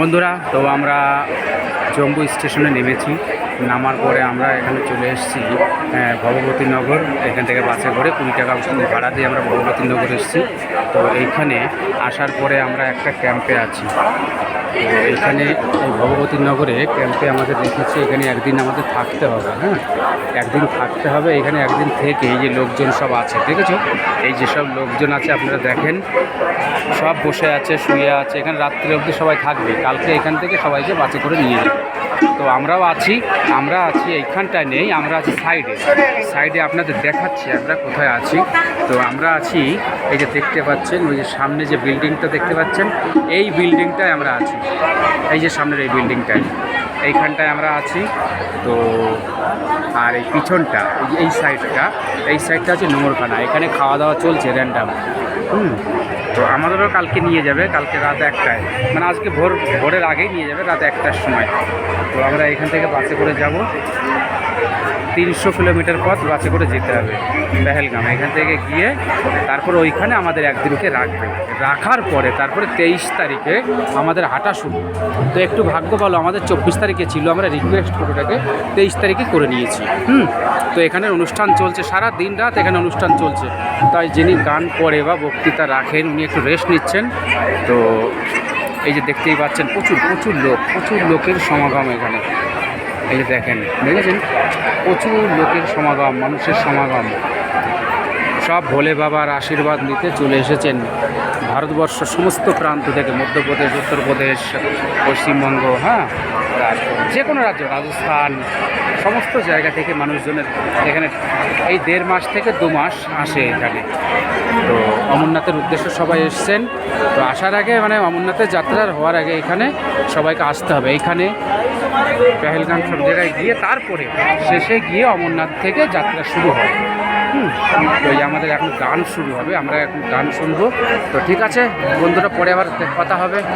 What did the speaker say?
বন্ধুরা তো আমরা জম্বু স্টেশনে নেমেছি। নামার পরে আমরা এখানে চলে এসেছি ভগবতী নগর এখান থেকে বাসে করে কুড়ি টাকা ভাড়া দিয়ে আমরা ভগবতী নগর এসেছি। তো এইখানে আসার পরে আমরা একটা ক্যাম্পে আছি। তো এখানে এই ভগবতী নগরে ক্যাম্পে আমাদের রেখেছে এখানে একদিন আমাদের থাকতে হবে হ্যাঁ? একদিন থাকতে হবে, এখানে একদিন থেকে এই যে লোকজন সব আছে দেখেছ এই যেসব লোকজন আছে, আপনারা দেখেন, সব বসে আছে, শুয়ে আছে, এখানে রাত্রে অবধি সবাই থাকবে। কালকে এখান থেকে সবাইকে বাসে করে নিয়ে যাবে। তো আমরাও আছি, আমরা আছি এইখানটায় নেই, আমরা আছি সাইডে সাইডে আপনাদের দেখাচ্ছি আমরা কোথায় আছি। তো আমরা আছি, এই যে দেখতে পাচ্ছেন, ওই যে সামনে যে বিল্ডিংটা দেখতে পাচ্ছেন, এই বিল্ডিংটায় আমরা আছি। এই যে সামনের এই বিল্ডিংটায় এইখানটায় আমরা আছি। তো, আর এই পিছনটা, এই সাইডটা এই সাইডটা হচ্ছে নোংরখানা, এখানে খাওয়া দাওয়া চলছে র্যান্ডাম হুম তো আমাদেরও কালকে নিয়ে যাবে, কালকে রাত একটায়। মানে আজকে ভোর, ভোরের আগেই নিয়ে যাবে, রাত একটার সময়। তো আমরা এখান থেকে বাসে করে যাব। তিনশো কিলোমিটার পথ বাসে করে যেতে হবে পেহেলগাম এখান থেকে গিয়ে তারপর ওইখানে আমাদের একদিনকে রাখবে। রাখার পরে তারপরে তেইশ তারিখে আমাদের হাঁটা শুরু। তো একটু ভাগ্য ভালো, আমাদের চব্বিশ তারিখে ছিল, আমরা রিকোয়েস্ট করে ওটাকে তেইশ তারিখে করে নিয়েছি। হুম? তো এখানে অনুষ্ঠান চলছে, সারা দিন রাত এখানে অনুষ্ঠান চলছে। তাই যিনি গান করে বা বক্তৃতা রাখেন, উনি একটু রেস্ট নিচ্ছেন। তো এই যে দেখতেই পাচ্ছেন, প্রচুর প্রচুর লোক, প্রচুর লোকের সমাগম এখানে। এই যে দেখেন, দেখেছেন? প্রচুর লোকের সমাগম, মানুষের সমাগম। সব ভোলে বাবার আশীর্বাদ নিতে চলে এসেছেন ভারতবর্ষ সমস্ত প্রান্ত থেকে মধ্যপ্রদেশ, উত্তরপ্রদেশ, পশ্চিমবঙ্গ হ্যাঁ? যে কোনো রাজ্য, রাজস্থান, সমস্ত জায়গা থেকে মানুষজনের এখানে এই দেড় মাস থেকে দু মাস আসে এখানে। তো অমরনাথের উদ্দেশ্যে সবাই এসছেন। তো আসার আগে মানে অমরনাথের যাত্রার হওয়ার আগে এখানে সবাইকে আসতে হবে। এইখানে পেহেলগাম সব জায়গায় গিয়ে তারপরে শেষে গিয়ে অমরনাথ থেকে যাত্রা শুরু হয়। তো এই আমাদের এখন গান শুরু হবে, আমরা এখন গান শুনব। তো ঠিক আছে, বন্ধুরা, পরে আবার কথা হবে।